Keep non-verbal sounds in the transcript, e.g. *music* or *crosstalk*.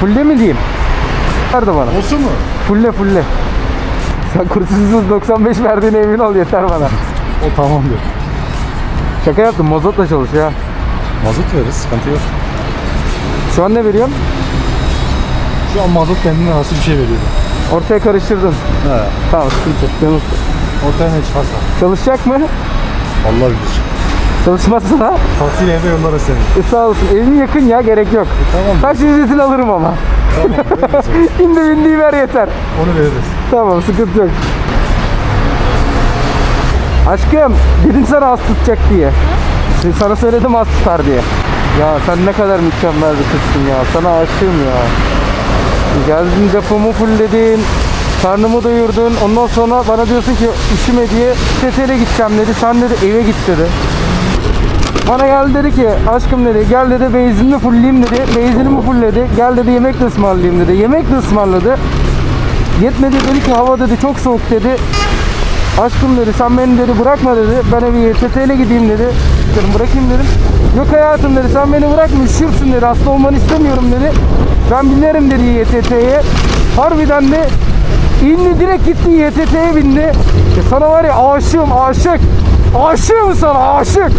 Fulle mi diyeyim? Ver de bana. Olsun mu? Fulle fulle. Sen kursuzsuz 95 verdiğine emin ol yeter bana. O tamamdır. Şaka yaptım mazotla çalış ya. Mazot veririz. Sıkıntı yok. Şu an ne veriyorsun? Şu an mazot kendine nasıl bir şey veriyor. Ortaya karıştırdın. He. Tamam sıkıntı yok. Ortaya ne çıkarsa. Çalışacak mı? Allah bilir. Çalışmazsın ha. Taksiyle eve yollarız seni. E, sağ olasın. Evin yakın ya gerek yok. Tamam. Taksi ücretini alırım ama. Tamam. *laughs* İndi bindiği ver yeter. Onu veririz. Tamam sıkıntı yok. Aşkım dedim sana az tutacak diye. Şimdi Sana söyledim az tutar diye. Ya sen ne kadar mükemmel bir kızsın ya. Sana aşığım ya. Geldin depomu fullledin. Karnımı doyurdun. Ondan sonra bana diyorsun ki üşüme diye TT'yle gideceğim dedi. Sen dedi eve git dedi. Bana geldi dedi ki aşkım dedi gel dedi benzinini fullleyeyim dedi. Benzinimi fullledi. Gel dedi yemek de ısmarlayayım dedi. Yemek de ısmarladı. Yetmedi dedi ki hava dedi çok soğuk dedi. Aşkım dedi sen beni dedi bırakma dedi. Ben evi YTT ile gideyim dedi. Dedim bırakayım dedim. Yok hayatım dedi sen beni bırakma üşürsün dedi. Hasta olmanı istemiyorum dedi. Ben binerim dedi YTT'ye. Harbiden de indi direkt gitti YTT'ye bindi. E sana var ya aşığım aşık. Aşığım sana aşık.